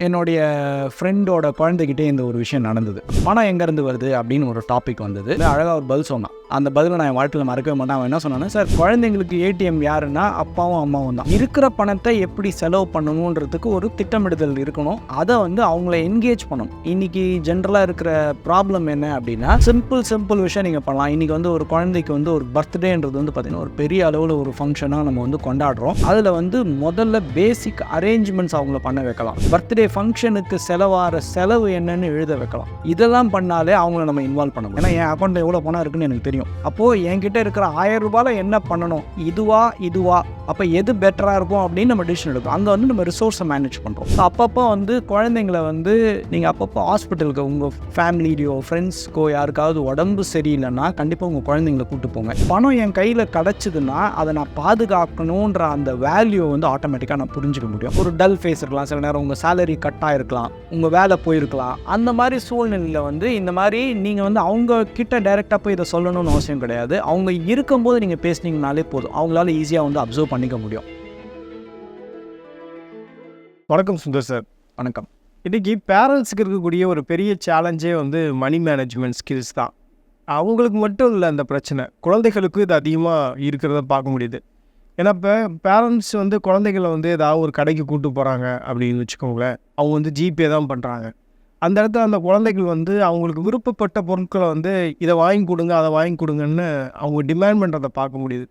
என்னுடைய ஃப்ரெண்டோட குழந்தைகிட்டே இந்த ஒரு விஷயம் நடந்தது. பணம் எங்கேருந்து வருது அப்படின்னு ஒரு டாபிக் வந்தது. அழகாக ஒரு பதில் சொன்னான். அந்த பதிலை நான் என் வாழ்க்கையில் மறக்கவே மாட்டேன். அவன் என்ன சொன்னானே சார் குழந்தைங்களுக்கு ஏடிஎம் யாருன்னா அப்பாவும் அம்மாவும் தான். இருக்கிற பணத்தை எப்படி செலவு பண்ணணுன்றதுக்கு ஒரு திட்டமிடுதல் இருக்கணும். அதை வந்து அவங்கள என்கேஜ் பண்ணணும். இன்னைக்கு ஜென்ரலாக இருக்கிற ப்ராப்ளம் என்ன அப்படின்னா சிம்பிள் சிம்பிள் விஷயம் நீங்கள் பண்ணலாம். இன்னைக்கு வந்து ஒரு குழந்தைக்கு வந்து ஒரு பர்த்டேன்றது வந்து பார்த்தீங்கன்னா ஒரு பெரிய அளவில் ஒரு ஃபங்க்ஷனாக நம்ம வந்து கொண்டாடுறோம். அதில் வந்து முதல்ல பேசிக் அரேஞ்ச்மெண்ட்ஸ் அவங்கள பண்ண வைக்கலாம். பர்த்டே ஃபங்க்ஷனுக்கு செலவாகிற செலவு என்னன்னு எழுத வைக்கலாம். இதெல்லாம் பண்ணாலே அவங்கள நம்ம இன்வால்வ் பண்ண முடியும். ஏன்னா என் அக்கௌண்ட்டில் எவ்வளோ பணம் இருக்குன்னு எனக்கு தெரியும். அப்போது என்கிட்ட இருக்கிற ஆயிரம் ரூபாயில் என்ன பண்ணணும்? இதுவா இதுவா? அப்போ எது பெட்டராக இருக்கும் அப்படின்னு நம்ம டிசிஷன் எடுக்கும் அங்கே வந்து நம்ம ரிசோர்ஸை மேனேஜ் பண்ணுறோம் ஸோ அப்பப்போ வந்து குழந்தைங்களை வந்து நீங்கள் அப்பப்போ ஹாஸ்பிட்டலுக்கு உங்கள் ஃபேமிலியோ ஃப்ரெண்ட்ஸ்க்கோ யாருக்காவது உடம்பு சரியில்லைன்னா கண்டிப்பாக உங்கள் குழந்தைங்கள கூட்டு போங்க. பணம் என் கையில் கிடச்சிதுன்னா அதை நான் பாதுகாக்கணுன்ற அந்த வேல்யூ வந்து ஆட்டோமேட்டிக்காக நான் புரிஞ்சுக்க முடியும். ஒரு டல் ஃபேஸ் இருக்கலாம். சில நேரம் உங்கள் சேலரி கட்டாக இருக்கலாம். உங்கள் வேலை போயிருக்கலாம். அந்த மாதிரி சூழ்நிலையில் வந்து இந்த மாதிரி நீங்கள் வந்து அவங்க கிட்ட டைரெக்டாக போய் இதை சொல்லணும்னு அவசியம் கிடையாது. அவங்க இருக்கும்போது நீங்கள் பேசுனீங்கனாலே போதும். அவங்களால ஈஸியாக வந்து அப்சர்வ் பண்ணிக்க முடியும். வணக்கம் சுந்தர் சார். வணக்கம். இன்றைக்கி பேரண்ட்ஸுக்கு இருக்கக்கூடிய ஒரு பெரிய சேலஞ்சே வந்து மணி மேனேஜ்மெண்ட் ஸ்கில்ஸ் தான். அவங்களுக்கு மட்டும் இல்லை அந்த பிரச்சனை. குழந்தைகளுக்கும் இது அதிகமாக இருக்கிறத பார்க்க முடியுது. ஏன்னா இப்போ பேரண்ட்ஸ் வந்து குழந்தைகளை வந்து ஏதாவது ஒரு கடைக்கு கூட்டு போகிறாங்க அப்படின்னு வச்சுக்கோங்களேன். அவங்க வந்து ஜிபே தான் பண்ணுறாங்க அந்த இடத்துல அந்த குழந்தைகள் வந்து அவங்களுக்கு விருப்பப்பட்ட பொருட்களை வந்து இதை வாங்கி கொடுங்க அதை வாங்கி கொடுங்கன்னு அவங்க டிமாண்ட் பண்ணுறதை பார்க்க முடியுது.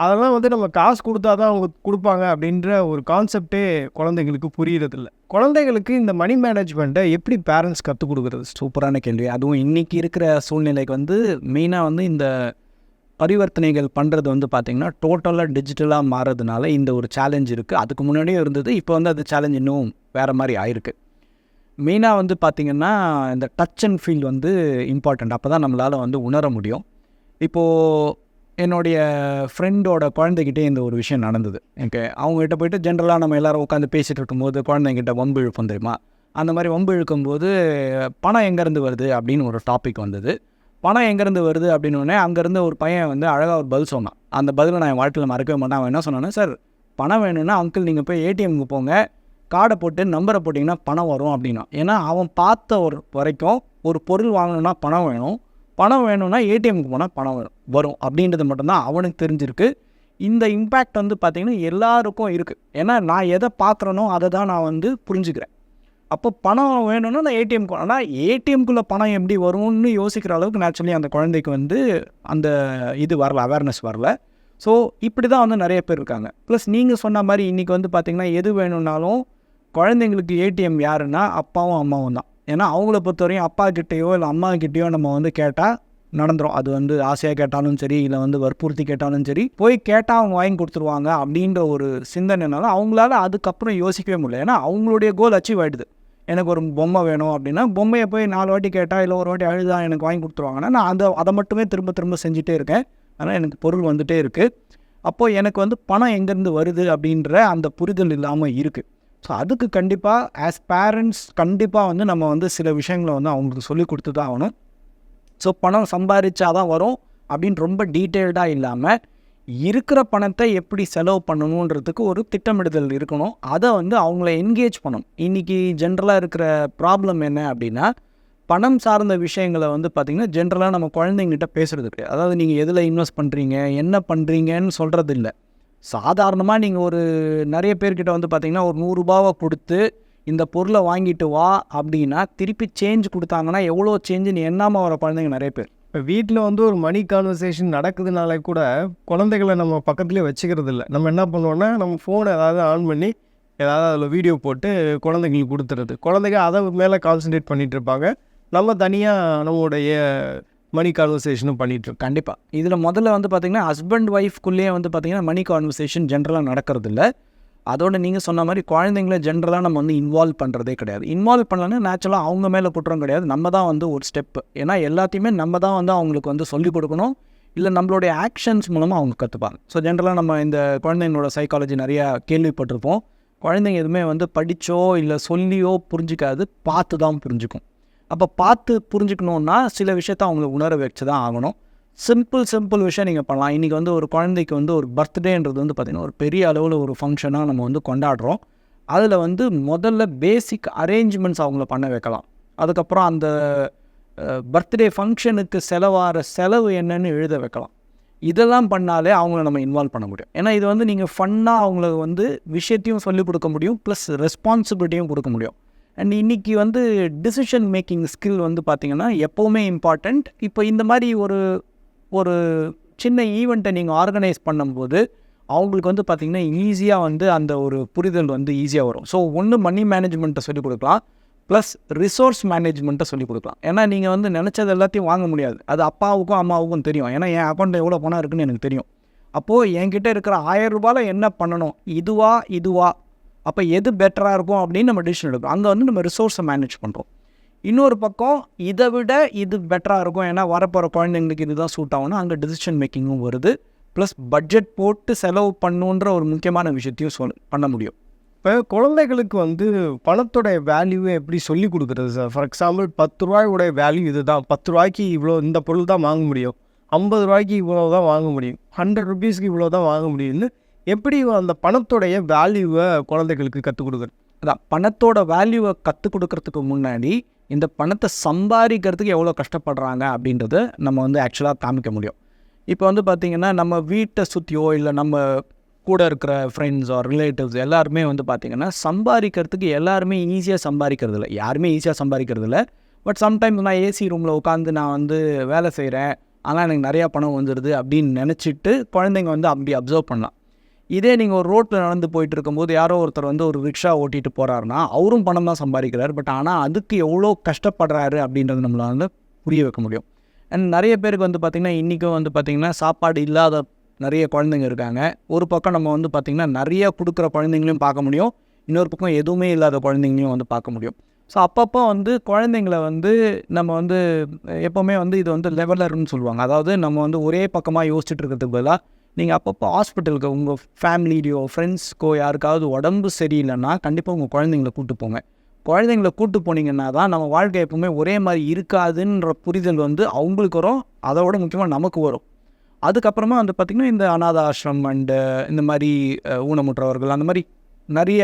அதெல்லாம் வந்து நம்ம காசு கொடுத்தா தான் அவங்க கொடுப்பாங்க அப்படின்ற ஒரு கான்செப்டே குழந்தைங்களுக்கு புரியறதில்ல. குழந்தைகளுக்கு இந்த மணி மேனேஜ்மெண்ட்டை எப்படி பேரண்ட்ஸ் கற்றுக் கொடுக்குறது? சூப்பரான கேள்வி. அதுவும் இன்றைக்கி இருக்கிற சூழ்நிலைக்கு வந்து மெயினாக வந்து இந்த பரிவர்த்தனைகள் பண்ணுறது வந்து பார்த்திங்கன்னா டோட்டலாக டிஜிட்டலாக மாறதுனால இந்த ஒரு சேலஞ்ச் இருக்குது அதுக்கு முன்னாடியே இருந்தது இப்போ வந்து அது சேலஞ்ச் இன்னும் வேறு மாதிரி ஆயிருக்கு. மெயினாக வந்து பார்த்திங்கன்னா இந்த டச் அண்ட் ஃபீல் வந்து இம்பார்ட்டண்ட் அப்போ தான் நம்மளால் வந்து உணர முடியும். இப்போது என்னுடைய ஃப்ரெண்டோட குழந்தைகிட்டே இந்த ஒரு விஷயம் நடந்தது. எனக்கு அவங்ககிட்ட போயிட்டு ஜென்ரலாக நம்ம எல்லாரும் உட்காந்து பேசிகிட்டு இருக்கும்போது குழந்தைங்கிட்ட வம்பு இழுப்போம் தெரியுமா? அந்த மாதிரி வம்பு இழுக்கும்போது பணம் எங்கேருந்து வருது அப்படின்னு ஒரு டாபிக் வந்தது. பணம் எங்கேருந்து வருது அப்படின்னு அங்கேருந்து ஒரு பையன் வந்து அழகாக ஒரு பதில் சொன்னான். அந்த பதிலை நான் என் வாழ்க்கையில் மறக்கவே மாட்டேன். அவன் என்ன சொன்னான்னா சார் பணம் வேணும்னா அங்கிள் நீங்கள் போய் ஏடிஎம்க்கு போங்க. கார்டை போட்டு நம்பரை போட்டிங்கன்னா பணம் வரும் அப்படின்னா. ஏன்னா அவன் பார்த்த ஒரு வரைக்கும் ஒரு பொருள் வாங்கணும்னா பணம் வேணும். பணம் வேணும்னா ஏடிஎம்க்கு போனால் பணம் வரும் வரும். அப்படின்றது மட்டும்தான் அவனுக்கு தெரிஞ்சிருக்கு. இந்த இம்பேக்ட் வந்து பார்த்திங்கன்னா எல்லாருக்கும் இருக்குது ஏன்னா நான் எதை பார்க்குறேனோ அதை தான் நான் வந்து புரிஞ்சுக்கிறேன். அப்போ பணம் வேணும்னா நான் ஏடிஎம்க்கு ஆனால் ஏடிஎம்குள்ளே பணம் எப்படி வரும்னு யோசிக்கிற அளவுக்கு நேச்சுரலி அந்த குழந்தைக்கு வந்து அந்த இது வரல அவேர்னஸ் வரல. ஸோ இப்படி தான் வந்து நிறைய பேர் இருக்காங்க. ப்ளஸ் நீங்கள் சொன்ன மாதிரி இன்றைக்கி வந்து பார்த்திங்கன்னா எது வேணும்னாலும் குழந்தைங்களுக்கு ஏடிஎம் யாருன்னா அப்பாவும் அம்மாவும் தான். ஏன்னா அவங்கள பொறுத்தவரையும் அப்பா கிட்டேயோ இல்லை அம்மா கிட்டேயோ நம்ம வந்து கேட்டால் நடந்துரும். அது வந்து ஆசையாக கேட்டாலும் சரி இல்லை வந்து வற்புறுத்தி கேட்டாலும் சரி போய் கேட்டால் அவங்க வாங்கி கொடுத்துருவாங்க அப்படின்ற ஒரு சிந்தனைனால அவங்களால அதுக்கப்புறம் யோசிக்கவே முடியல. ஏன்னா அவங்களுடைய கோல் அச்சீவ் ஆகிடுது எனக்கு ஒரு பொம்மை வேணும் அப்படின்னா பொம்மையை போய் நாலு வாட்டி கேட்டால் இல்லை ஒரு வாட்டி அழுதா எனக்கு வாங்கி கொடுத்துருவாங்கன்னா நான் அந்த அதை மட்டுமே திரும்ப திரும்ப செஞ்சுட்டே இருக்கேன். ஆனால் எனக்கு பொருள் வந்துகிட்டே இருக்குது அப்போது எனக்கு வந்து பணம் எங்கேருந்து வருது அப்படின்ற அந்த புரிதல் இல்லாமல் இருக்குது ஸோ அதுக்கு கண்டிப்பாக ஆஸ் பேரண்ட்ஸ் கண்டிப்பாக வந்து நம்ம வந்து சில விஷயங்களை வந்து அவங்களுக்கு சொல்லி கொடுத்து தான் ஆகணும். ஸோ பணம் சம்பாதிச்சா தான் வரும் அப்படின்னு ரொம்ப டீட்டெயில்டாக இல்லாமல் இருக்கிற பணத்தை எப்படி செலவு பண்ணணுன்றதுக்கு ஒரு திட்டமிடுதல் இருக்கணும். அதை வந்து அவங்கள என்கேஜ் பண்ணணும். இன்றைக்கி ஜென்ரலாக இருக்கிற ப்ராப்ளம் என்ன அப்படின்னா பணம் சார்ந்த விஷயங்களை வந்து பார்த்திங்கன்னா ஜென்ரலாக நம்ம குழந்தைங்கிட்ட பேசுகிறது கிடையாது. அதாவது நீங்கள் எதில் இன்வெஸ்ட் பண்ணுறீங்க என்ன பண்ணுறீங்கன்னு சொல்கிறது இல்லை சாதாரணமாக நீங்கள் ஒரு நிறைய பேர்கிட்ட வந்து பார்த்திங்கன்னா ஒரு நூறுரூபாவை கொடுத்து இந்த பொருளை வாங்கிட்டு வா அப்படின்னா திருப்பி சேஞ்ச் கொடுத்தாங்கன்னா எவ்வளோ சேஞ்சுன்னு எண்ணாமல் வர குழந்தைங்க நிறைய பேர். இப்போ வீட்டில் வந்து ஒரு மணி கான்வர்சேஷன் நடக்குதுனாலே கூட குழந்தைகளை நம்ம பக்கத்துலேயே வச்சுக்கிறது இல்லை. நம்ம என்ன பண்ணுவோம்னா நம்ம ஃபோனை ஏதாவது ஆன் பண்ணி ஏதாவது அதில் வீடியோ போட்டு குழந்தைங்களுக்கு கொடுத்துறது. குழந்தைங்க அதை மேலே கான்சன்ட்ரேட் பண்ணிகிட்டு இருப்பாங்க. நம்ம தனியாக நம்மளுடைய மணி கான்வர்சேஷனும் பண்ணிகிட்ருக்கு கண்டிப்பாக இதில் முதல்ல வந்து பார்த்திங்கன்னா ஹஸ்பண்ட் ஒய்ஃப்குள்ளேயே வந்து பார்த்திங்கன்னா மணி கான்வர்சேஷன் ஜென்ரலாக நடக்கிறது இல்லை அதோட நீங்கள் சொன்ன மாதிரி குழந்தைங்கள ஜென்ரலாக நம்ம வந்து இன்வால்வ் பண்ணுறதே கிடையாது. இன்வால்வ் பண்ணலன்னா நேச்சுரலாக அவங்க மேலே குற்றம் கிடையாது. நம்ம தான் வந்து ஒரு ஸ்டெப் ஏன்னா எல்லாத்தையுமே நம்ம தான் வந்து அவங்களுக்கு வந்து சொல்லிக் கொடுக்கணும். இல்லை நம்மளுடைய ஆக்ஷன்ஸ் மூலமாக அவங்க கற்றுப்பாங்க ஸோ ஜென்ரலாக நம்ம இந்த குழந்தைங்களோட சைக்காலஜி நிறையா கேள்விப்பட்டிருப்போம். குழந்தைங்க எதுவுமே வந்து படித்தோ இல்லை சொல்லியோ புரிஞ்சிக்காது. பார்த்து தான் புரிஞ்சுக்கும். அப்போ பார்த்து புரிஞ்சுக்கணுன்னா சில விஷயத்த அவங்களை உணர வச்சு தான் ஆகணும். சிம்பிள் சிம்பிள் விஷயம் நீங்கள் பண்ணலாம். இன்றைக்கி வந்து ஒரு குழந்தைக்கு வந்து ஒரு பர்த்டேன்றது வந்து பார்த்திங்கன்னா ஒரு பெரிய அளவில் ஒரு ஃபங்க்ஷனாக நம்ம வந்து கொண்டாடுறோம். அதில் வந்து முதல்ல பேசிக் அரேஞ்ச்மெண்ட்ஸ் அவங்கள பண்ண வைக்கலாம். அதுக்கப்புறம் அந்த பர்த்டே ஃபங்க்ஷனுக்கு செலவாகிற செலவு என்னன்னு எழுத வைக்கலாம். இதெல்லாம் பண்ணாலே அவங்கள நம்ம இன்வால்வ் பண்ண முடியும். ஏன்னா இது வந்து நீங்கள் ஃபன்னாக அவங்களுக்கு வந்து விஷயத்தையும் சொல்லிக் கொடுக்க முடியும் ப்ளஸ் ரெஸ்பான்சிபிலிட்டியும் கொடுக்க முடியும். அண்ட் இன்றைக்கி வந்து டிசிஷன் மேக்கிங் ஸ்கில் வந்து பார்த்திங்கன்னா எப்போவுமே இம்பார்ட்டண்ட் இப்போ இந்த மாதிரி ஒரு ஒரு சின்ன ஈவெண்ட்டை நீங்கள் ஆர்கனைஸ் பண்ணும்போது அவங்களுக்கு வந்து பார்த்திங்கன்னா ஈஸியாக வந்து அந்த ஒரு புரிதல் வந்து ஈஸியாக வரும். ஸோ ஒன்று மணி மேனேஜ்மெண்ட்டை சொல்லிக் கொடுக்கலாம். ப்ளஸ் ரிசோர்ஸ் மேனேஜ்மெண்ட்டை சொல்லிக் கொடுக்கலாம். ஏன்னா நீங்கள் வந்து நினச்சது எல்லாத்தையும் வாங்க முடியாது. அது அப்பாவுக்கும் அம்மாவுக்கும் தெரியும். ஏன்னா என் அக்கௌண்ட்டில் எவ்வளோ பணம் இருக்குன்னு எனக்கு தெரியும். அப்போது என்கிட்ட இருக்கிற ஆயிரம் ரூபாயில் என்ன பண்ணணும்? இதுவா இதுவா? அப்போ எது பெட்டராக இருக்கும் அப்படின்னு நம்ம டிசிஷன் எடுக்கிறோம் அங்கே வந்து நம்ம ரிசோர்ஸை மேனேஜ் பண்ணுறோம் இன்னொரு பக்கம் இதை விட இது பெட்டராக இருக்கும். ஏன்னா வரப்போகிற குழந்தைங்களுக்கு இதுதான் சூட் ஆகும்னா அங்கே டிசிஷன் மேக்கிங்கும் வருது. ப்ளஸ் பட்ஜெட் போட்டு செலவு பண்ணுன்ற ஒரு முக்கியமான விஷயத்தையும் சொல் பண்ண முடியும். இப்போ குழந்தைகளுக்கு வந்து பணத்தோடைய வேல்யூவை எப்படி சொல்லி கொடுக்குறது சார் ஃபார் எக்ஸாம்பிள் பத்து ரூபாயோடைய வேல்யூ இது தான் பத்து ரூபாய்க்கு இவ்வளோ இந்த பொருள் தான் வாங்க முடியும். ஐம்பது ரூபாய்க்கு இவ்வளோ தான் வாங்க முடியும். ஹண்ட்ரட் ருபீஸ்க்கு இவ்வளோ தான் வாங்க முடியும்னு எப்படி அந்த பணத்தோடைய வேல்யூவை குழந்தைகளுக்கு கற்றுக் கொடுக்குறது? அதான் பணத்தோட வேல்யூவை கற்றுக் கொடுக்கறதுக்கு முன்னாடி இந்த பணத்தை சம்பாதிக்கிறதுக்கு எவ்வளோ கஷ்டப்படுறாங்க அப்படின்றத நம்ம வந்து ஆக்சுவலாக காமிக்க முடியும். இப்போ வந்து பார்த்திங்கன்னா நம்ம வீட்டை சுற்றியோ இல்லை நம்ம கூட இருக்கிற ஃப்ரெண்ட்ஸ் ஆர் ரிலேட்டிவ்ஸ் எல்லாருமே வந்து பார்த்திங்கன்னா சம்பாதிக்கிறதுக்கு எல்லாருமே ஈஸியாக சம்பாதிக்கிறது இல்லை யாருமே ஈஸியாக சம்பாதிக்கிறது இல்லை பட் சம்டைம்ஸ் நான் ஏசி ரூமில் உட்காந்து நான் வந்து வேலை செய்கிறேன் ஆனால் எனக்கு நிறையா பணம் வந்துடுது அப்படின்னு நினச்சிட்டு குழந்தைங்க வந்து அப்படி அப்சர்வ் பண்ணலாம். இதே நீங்கள் ஒரு ரோட்டில் நடந்து போயிட்டு இருக்கும்போது யாரோ ஒருத்தர் வந்து ஒரு ரிக்ஷா ஓட்டிட்டு போகிறாருன்னா அவரும் பணம் தான் சம்பாதிக்கிறார். பட் ஆனால் அதுக்கு எவ்வளோ கஷ்டப்படுறாரு அப்படின்றது நம்மளால வந்து புரிய வைக்க முடியும். அண்ட் நிறைய பேருக்கு வந்து பார்த்திங்கன்னா இன்றைக்கும் வந்து பார்த்திங்கன்னா சாப்பாடு இல்லாத நிறைய குழந்தைங்க இருக்காங்க. ஒரு பக்கம் நம்ம வந்து பார்த்திங்கன்னா நிறைய கொடுக்குற குழந்தைங்களையும் பார்க்க முடியும். இன்னொரு பக்கம் எதுவுமே இல்லாத குழந்தைங்களையும் வந்து பார்க்க முடியும். ஸோ அப்பப்போ வந்து குழந்தைங்கள வந்து நம்ம வந்து எப்போவுமே வந்து இது வந்து லெவலர்னு சொல்லுவாங்க. அதாவது நம்ம வந்து ஒரே பக்கமாக யோசிச்சுட்டு இருக்கிறதுக்கு பதிலாக நீங்கள் அப்பப்போ ஹாஸ்பிட்டலுக்கு உங்கள் ஃபேமிலிலையோ ஃப்ரெண்ட்ஸ்க்கோ யாருக்காவது உடம்பு சரியில்லைன்னா கண்டிப்பாக உங்கள் குழந்தைங்கள கூட்டு போங்க. குழந்தைங்கள கூட்டு போனீங்கன்னா தான் நம்ம வாழ்க்கை எப்பவுமே ஒரே மாதிரி இருக்காதுன்ற புரிதல் வந்து அவங்களுக்கு வரும். அதை விட முக்கியமாக நமக்கு வரும். அதுக்கப்புறமா வந்து பார்த்திங்கன்னா இந்த அநாத ஆசிரம் அண்டு இந்த மாதிரி ஊனமுற்றவர்கள் அந்த மாதிரி நிறைய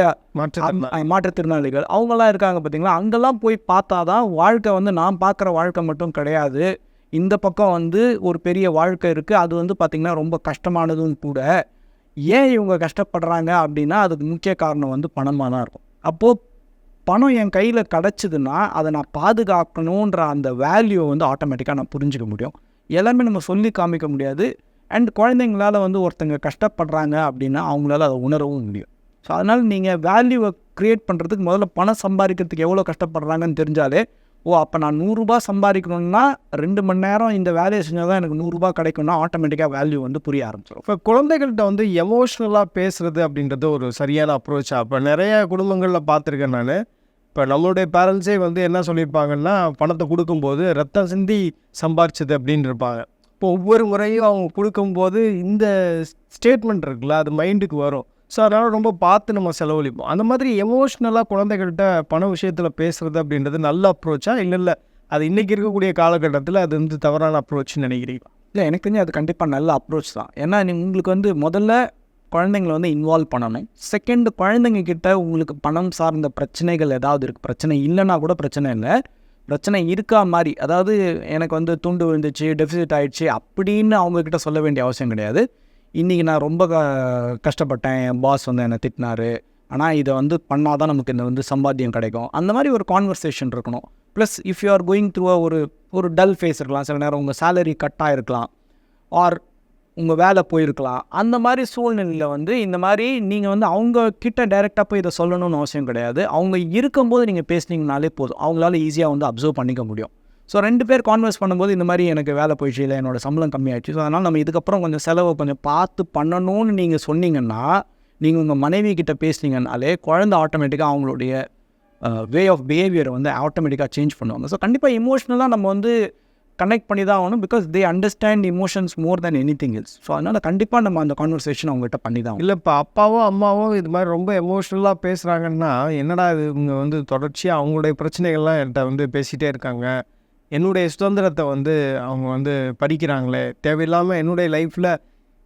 மாற்றுத்திறனாளிகள் அவங்கெல்லாம் இருக்காங்க பார்த்தீங்களா அங்கெல்லாம் போய் பார்த்தா தான் வாழ்க்கை வந்து நான் பார்க்குற வாழ்க்கை மட்டும் கிடையாது. இந்த பக்கம் வந்து ஒரு பெரிய வாழ்க்கை இருக்குது அது வந்து பார்த்திங்கன்னா ரொம்ப கஷ்டமானதும் கூட. ஏன் இவங்க கஷ்டப்படுறாங்க அப்படின்னா அதுக்கு முக்கிய காரணம் வந்து பணமாக தான் இருக்கும். அப்போது பணம் என் கையில் கிடச்சிதுன்னா அதை நான் பாதுகாக்கணுன்ற அந்த வேல்யூவை வந்து ஆட்டோமேட்டிக்காக நான் புரிஞ்சுக்க முடியும். எல்லாமே நம்ம சொல்லி காமிக்க முடியாது. அண்ட் குழந்தைங்களால வந்து ஒருத்தங்க கஷ்டப்படுறாங்க அப்படின்னா அவங்களால அதை உணரவும் முடியும். ஸோ அதனால் நீங்கள் வேல்யூவை க்ரியேட் பண்ணுறதுக்கு முதல்ல பணம் சம்பாதிக்கிறதுக்கு எவ்வளோ கஷ்டப்படுறாங்கன்னு தெரிஞ்சாலே ஓ அப்போ நான் நூறுரூபா சம்பாதிக்கணும்னா ரெண்டு மணி நேரம் இந்த வேலையை செஞ்சால் தான் எனக்கு நூறுரூபா கிடைக்கும்னா ஆட்டோமேட்டிக்காக வேல்யூ வந்து புரிய ஆரம்பிச்சிடும் இப்போ குழந்தைகள்கிட்ட வந்து எமோஷ்னலாக பேசுகிறது அப்படின்றது ஒரு சரியான அப்ரோச்சா இப்போ நிறைய குடும்பங்களில் பார்த்துருக்கேன் நான். இப்போ நம்மளுடைய பேரண்ட்ஸே வந்து என்ன சொல்லியிருப்பாங்கன்னா பணத்தை கொடுக்கும்போது ரத்தம் சிந்தி சம்பாரிச்சது அப்படின்னு இருப்பாங்க இப்போ ஒவ்வொரு முறையும் அவங்க கொடுக்கும்போது இந்த ஸ்டேட்மெண்ட் இருக்குல்ல அது மைண்டுக்கு வரும். ஸோ அதனால் ரொம்ப பார்த்து நம்ம செலவழிப்போம். அந்த மாதிரி எமோஷ்னலாக குழந்தைகள்கிட்ட பண விஷயத்தில் பேசுகிறது அப்படின்றது நல்ல அப்ரோச்சா இல்லை இல்லை அது இன்றைக்கி இருக்கக்கூடிய காலகட்டத்தில் அது வந்து தவறான அப்ரோச்னு நினைக்கிறீங்க இல்லை எனக்கு தெரிஞ்சு அது கண்டிப்பாக நல்ல அப்ரோச் தான். ஏன்னா உங்களுக்கு வந்து முதல்ல குழந்தைங்கள வந்து இன்வால்வ் பண்ணணும். செகண்ட் குழந்தைங்க கிட்ட உங்களுக்கு பணம் சார்ந்த பிரச்சனைகள் ஏதாவது இருக்குது பிரச்சனை இல்லைன்னா கூட பிரச்சனை இல்லை. பிரச்சனை இருக்கா மாதிரி அதாவது எனக்கு வந்து துண்டு விழுந்துச்சு டெபிசிட் ஆகிடுச்சு அப்படின்னு அவங்கக்கிட்ட சொல்ல வேண்டிய அவசியம் கிடையாது. இன்றைக்கி நான் ரொம்ப க கஷ்டப்பட்டேன். என் பாஸ் வந்து என்னை திட்டினாரு. ஆனால் இதை வந்து பண்ணால் தான் நமக்கு இந்த வந்து சம்பாத்தியம் கிடைக்கும். அந்த மாதிரி ஒரு கான்வர்சேஷன் இருக்கணும். Plus if you are going through ஒரு ஒரு டல் ஃபேஸ் இருக்கலாம். சில நேரம் உங்கள் சேலரி கட்டாக இருக்கலாம் ஆர் உங்கள் வேலை போயிருக்கலாம். அந்த மாதிரி சூழ்நிலையில் வந்து இந்த மாதிரி நீங்கள் வந்து அவங்க கிட்ட டைரெக்டாக போய் இதை சொல்லணும்னு அவசியம் கிடையாது. அவங்க இருக்கும்போது நீங்கள் பேசுனீங்கனாலே போதும். அவங்களால ஈஸியாக வந்து அப்சர்வ் பண்ணிக்க முடியும். ஸோ ரெண்டு பேர் கான்வெர்ஸ் பண்ணும்போது இந்த மாதிரி எனக்கு வேலை போயிடுச்சு. இல்லை என்னோட சம்பளம் கம்மியாயிடுச்சு. ஸோ அதனால் நம்ம இதுக்கப்புறம் கொஞ்சம் செலவை கொஞ்சம் பார்த்து பண்ணணும்னு நீங்கள் சொன்னீங்கன்னா நீங்கள் உங்கள் மனைவி கிட்ட பேசுனீங்கனாலே குழந்தை ஆட்டோமேட்டிக்காக அவங்களுடைய வே ஆஃப் பிஹேவியரை வந்து ஆட்டோமேட்டிக்காக சேஞ்ச் பண்ணுவாங்க. ஸோ கண்டிப்பாக இமோஷ்னலாக நம்ம வந்து கனெக்ட் பண்ணி தான் ஆகணும் because they understand emotions more than anything else so அதனால் கண்டிப்பாக நம்ம அந்த கான்வர்சேஷன் அவங்ககிட்ட பண்ணி தான் இல்லை இப்போ அப்பாவோ அம்மாவோ இது மாதிரி ரொம்ப எமோஷ்னலாக பேசுகிறாங்கன்னா என்னடா இது இவங்க வந்து தொடர்ச்சியாக அவங்களுடைய பிரச்சனைகள்லாம் என்கிட்ட வந்து பேசிகிட்டே இருக்காங்க. என்னுடைய சுதந்திரத்தை வந்து அவங்க வந்து படிக்கிறாங்களே தேவையில்லாமல் என்னுடைய லைஃப்பில்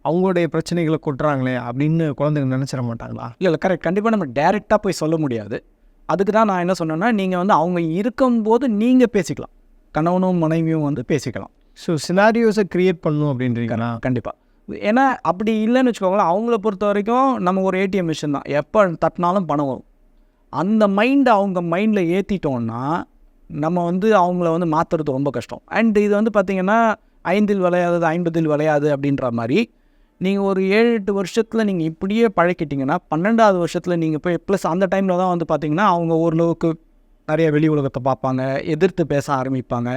அவங்களுடைய பிரச்சனைகளை கொட்டுறாங்களே அப்படின்னு குழந்தைங்க நினச்சிட மாட்டாங்களா? இல்லை இல்லை கரெக்ட் கண்டிப்பாக நம்ம டேரெக்டாக போய் சொல்ல முடியாது. அதுக்கு தான் நான் என்ன சொன்னேன்னா நீங்கள் வந்து அவங்க இருக்கும்போது நீங்கள் பேசிக்கலாம். கணவனும் மனைவியும் வந்து பேசிக்கலாம். ஸோ சினாரியோஸை க்ரியேட் பண்ணும் அப்படின்றீங்களா? கண்டிப்பாக ஏன்னா அப்படி இல்லைன்னு வச்சுக்கோங்களேன் அவங்கள பொறுத்த வரைக்கும் நம்ம ஒரு ஏடிஎம் மிஷின் தான். எப்போ தட்டினாலும் பணம் வரும். அந்த மைண்டை அவங்க மைண்டில் ஏற்றிட்டோன்னா நம்ம வந்து அவங்கள வந்து மாற்றுறது ரொம்ப கஷ்டம். அண்ட் இது வந்து பார்த்திங்கன்னா ஐந்தில் விளையாதது ஐம்பதில் விளையாது அப்படின்ற மாதிரி நீங்கள் ஒரு ஏழு எட்டு வருஷத்தில் நீங்கள் இப்படியே பழக்கிட்டிங்கன்னா பன்னெண்டாவது வருஷத்தில் நீங்கள் போய் ப்ளஸ் அந்த டைமில் தான் வந்து பார்த்திங்கன்னா அவங்க ஓரளவுக்கு நிறைய வெளி உலகத்தை பார்ப்பாங்க எதிர்த்து பேச ஆரம்பிப்பாங்க.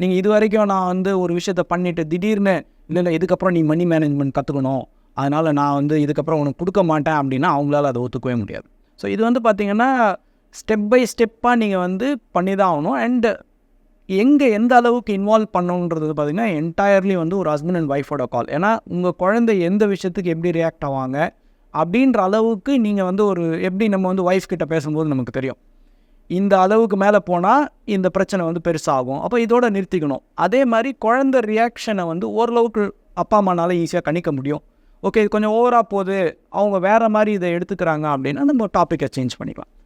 நீங்கள் இது வரைக்கும் நான் வந்து ஒரு விஷயத்த பண்ணிவிட்டு திடீர்னு இல்லை இல்லை இதுக்கப்புறம் நீ மணி மேனேஜ்மெண்ட் கற்றுக்கணும் அதனால் நான் வந்து இதுக்கப்புறம் உனக்கு கொடுக்க மாட்டேன் அப்படின்னா அவங்களால அதை ஒத்துக்கவே முடியாது. ஸோ இது வந்து பார்த்திங்கன்னா ஸ்டெப் பை ஸ்டெப்பாக நீங்கள் வந்து பண்ணி தான் ஆகணும். அண்டு எங்கே எந்த அளவுக்கு இன்வால்வ் பண்ணணுன்றது பார்த்திங்கன்னா என்டையர்லி வந்து ஒரு ஹஸ்பண்ட் அண்ட் ஒய்ஃபோட கால் ஏன்னா உங்கள் குழந்தை எந்த விஷயத்துக்கு எப்படி ரியாக்ட் ஆவாங்க அப்படின்ற அளவுக்கு நீங்கள் வந்து ஒரு எப்படி நம்ம வந்து ஒய்ஃப் கிட்ட பேசும்போது நமக்கு தெரியும். இந்த அளவுக்கு மேலே போனால் இந்த பிரச்சனை வந்து பெருசாகும். அப்போ இதோட நிறுத்திக்கணும். அதே மாதிரி குழந்த ரியாக்ஷனை வந்து ஓரளவுக்கு அப்பா அம்மானால ஈஸியாக கணிக்க முடியும். ஓகே இது கொஞ்சம் ஓவராக போகுது. அவங்க வேறு மாதிரி இதை எடுத்துக்கிறாங்க அப்படின்னா நம்ம டாப்பிக்கை சேஞ்ச் பண்ணிக்கலாம்.